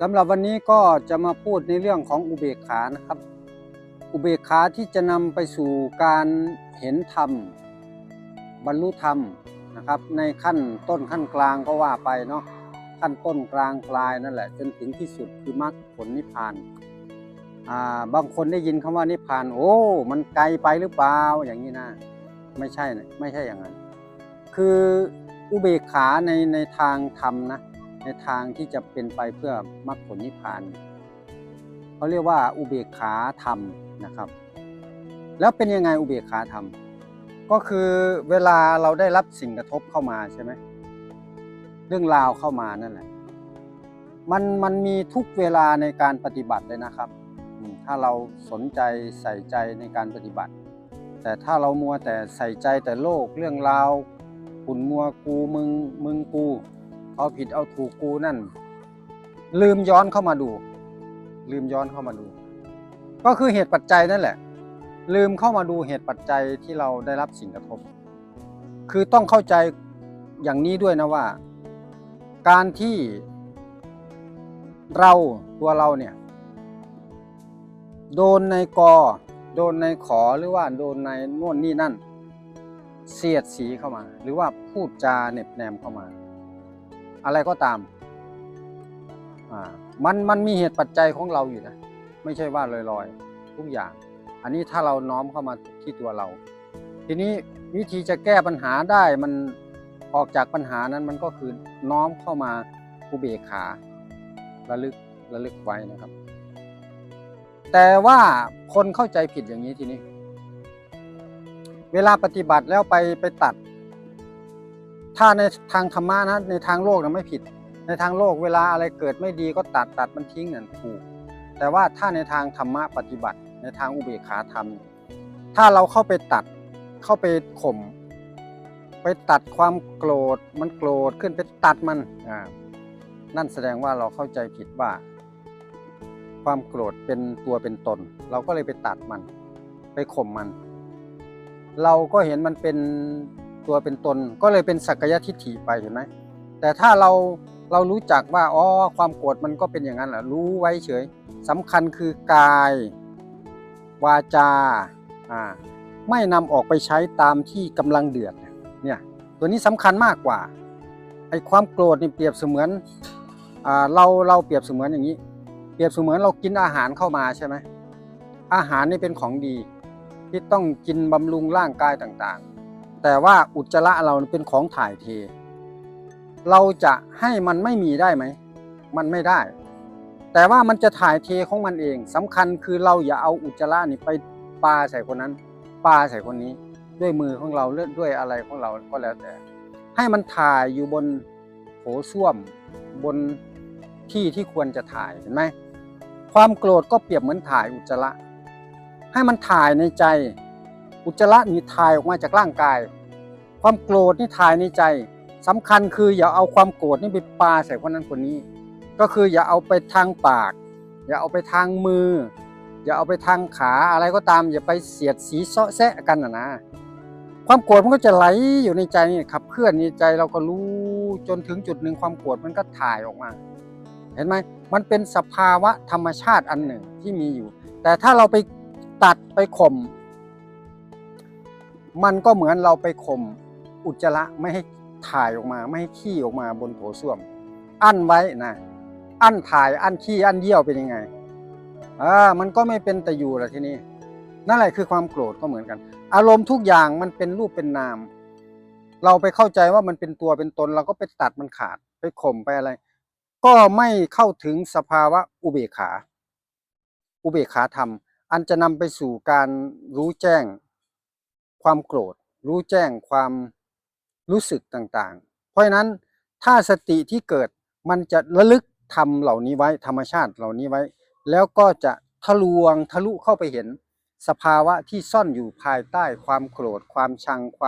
สำหรับวันนี้ก็จะมาพูดในเรื่องของอุเบกขานะครับ อุเบกขาที่จะนำไปสู่การเห็นธรรม บรรลุธรรมนะครับ ในขั้นต้นขั้นกลางก็ว่าไปเนาะขั้นต้นกลางปลายนั่นแหละ จนถึงที่สุดคือมรรคผลนิพพานอ่าบางคนได้ยินคำว่านิพพาน โอ้ มันไกลไปหรือเปล่าอย่างนี้นะไม่ใช่นะไม่ใช่อย่างนั้น คืออุเบกขาในในทางธรรมนะ ในทางที่จะเป็นไปเพื่อมรรคผลนิพพานเขาเรียกว่าอุเบกขาธรรมนะครับ แล้วเป็นยังไงอุเบกขาธรรม ก็คือเวลาเราได้รับสิ่งกระทบเข้ามาใช่ไหมเรื่องราวเข้ามานั่นแหละมันมันมีทุกเวลาในการปฏิบัติเลยนะครับ ถ้าเราสนใจใส่ใจในการปฏิบัติ แต่ถ้าเรามัวแต่ใส่ใจแต่โลกเรื่องราวขุนมัวกูมึงมึงกู เอาผิดเอาถูกกูนั่น ลืมย้อนเข้ามาดู ลืมย้อนเข้ามาดู ก็คือเหตุปัจจัยนั่นแหละ ลืมเข้ามาดูเหตุปัจจัยที่เราได้รับสิ่งกระทบ คือต้องเข้าใจอย่างนี้ด้วยนะว่า การที่เราตัวเราเนี่ย โดนในกอ โดนในขอหรือว่าโดนในโน่นนี่นั่น เสียดสีเข้ามา หรือว่าพูดจาเหน็บแนมเข้ามา อะไรก็ตามมันมันมีเหตุปัจจัยของเราอยู่นะ ไม่ใช่ว่าลอยๆ ทุกอย่าง อันนี้ถ้าเราน้อมเข้ามาที่ตัวเรา ทีนี้วิธีจะแก้ปัญหาได้มันออกจากปัญหานั้นมันก็คือน้อมเข้ามาอุเบกขาระลึกระลึกไว้นะครับ แต่ว่าคนเข้าใจผิดอย่างนี้ทีนี้ เวลาปฏิบัติแล้วไปไปตัด ถ้าในทางธรรมะนะในทางโลกนะไม่ผิด ในทางโลกเวลาอะไรเกิดไม่ดีก็ตัดตัดมันทิ้งนั่นถูก แต่ว่าถ้าในทางธรรมะปฏิบัติ ในทางอุเบกขาธรรม ถ้าเราเข้าไปตัดเข้าไปข่มไปตัดความโกรธมันโกรธขึ้นไปตัดมันอ่านั่นแสดงว่าเราเข้าใจผิดว่า ความโกรธเป็นตัวเป็นตน เราก็เลยไปตัดมัน ไปข่มมัน เราก็เห็นมันเป็น ตัวเป็นตนก็เลยเป็นสักยทิฏฐิไปเห็นไหมแต่ถ้าเราเรารู้จักว่าอ๋อความโกรธมันก็เป็นอย่างนั้นแหละรู้ไว้เฉยสำคัญคือกาย วาจาอ่าไม่นำออกไปใช้ตามที่กำลังเดือดเนี่ยตัวนี้สำคัญมากกว่าไอ้ความโกรธนี่เปรียบเสมือนอ่าเราเราเปรียบเสมือนอย่างนี้ เปรียบเสมือนเรากินอาหารเข้ามาใช่ไหมอาหารนี่เป็นของดี ที่ต้องกินบำรุงร่างกายต่างๆ แต่ว่าอุจจาระเราเป็นของถ่ายเท เราจะให้มันไม่มีได้ไหม มันไม่ได้ แต่ว่ามันจะถ่ายเทของมันเองสำคัญคือเราอย่าเอาอุจจาระนี่ไปปาใส่คนนั้นปาใส่คนนี้ ด้วยมือของเราเลือดด้วยอะไรของเราก็แล้วแต่ ให้มันถ่ายอยู่บนโถส้วมบนที่ที่ควรจะถ่ายเห็นไหมความโกรธก็เปรียบเหมือนถ่ายอุจจาระให้มันถ่ายในใจ อุจจาระนี่ถ่ายออกมาจากร่างกาย ความโกรธนี่ถ่ายในใจสำคัญคืออย่าเอาความโกรธนี่ไปปาใส่คนนั้นคนนี้ ก็คืออย่าเอาไปทางปาก อย่าเอาไปทางมือ อย่าเอาไปทางขาอะไรก็ตาม อย่าไปเสียดสีเซาะแซะกันนะนะความโกรธมันก็จะไหลอยู่ในใจนี่ขับเคลื่อนในใจเราก็รู้จนถึงจุดหนึ่งความโกรธมันก็ถ่ายออกมา เห็นไหมมันเป็นสภาวะธรรมชาติอันหนึ่งที่มีอยู่ แต่ถ้าเราไปตัดไปข่มมันก็เหมือนเราไปข่ม อุจจาระไม่ให้ถ่ายออกมาไม่ให้ขี้ออกมาบนโถส้วม อั้นไว้นะอั้นถ่ายอั้นขี้อั้นเยี่ยวเป็นยังไงอ่ามันก็ไม่เป็นแต่อยู่ละทีนี้นั่นแหละคือความโกรธก็เหมือนกัน อารมณ์ทุกอย่างมันเป็นรูปเป็นนาม เราไปเข้าใจว่ามันเป็นตัวเป็นตน เราก็ไปตัดมันขาดไปข่มไปอะไร ก็ไม่เข้าถึงสภาวะอุเบกขา อุเบกขาธรรม อันจะนำไปสู่การรู้แจ้ง ความโกรธ รู้แจ้งความ รู้สึกต่างๆ เพราะฉะนั้นถ้าสติที่เกิดมันจะระลึกทำเหล่านี้ไว้ธรรมชาติเหล่านี้ไว้ แล้วก็จะทะลวงทะลุเข้าไปเห็น สภาวะที่ซ่อนอยู่ภายใต้ความโกรธความชังความ